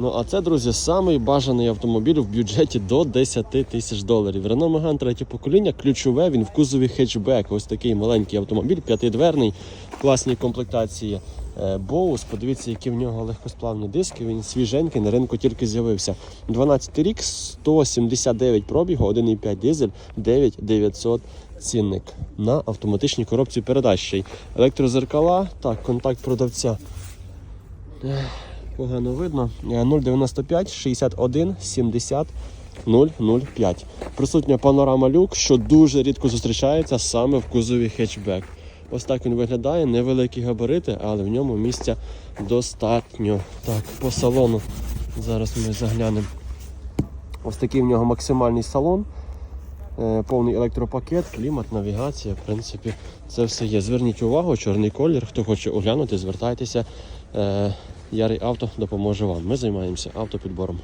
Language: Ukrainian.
Ну а це, друзі, самий бажаний автомобіль в бюджеті до 10 тисяч доларів. Renault Megane третє покоління, ключове, він в кузові хетчбек. Ось такий маленький автомобіль, п'ятидверний, в класній комплектації. Е, Боус, подивіться, які в нього легкосплавні диски. Він свіженький, на ринку тільки з'явився. 12 рік, 179 пробігу, 1,5 дизель, 9900 цінник на автоматичній коробці передач. Електрозеркала, так, контакт продавця. Погано видно. Е, 095 61 70 005. Присутня панорама люк, що дуже рідко зустрічається саме в кузові хетчбек. Ось так він виглядає, невеликі габарити, але в ньому місця достатньо. Так, по салону зараз ми заглянемо. Ось такий в нього максимальний салон. Е, Повний електропакет, клімат, навігація, в принципі, це все є. Зверніть увагу, чорний колір. Хто хоче оглянути, звертайтеся. Ярий авто допоможе вам. Ми займаємося автопідбором.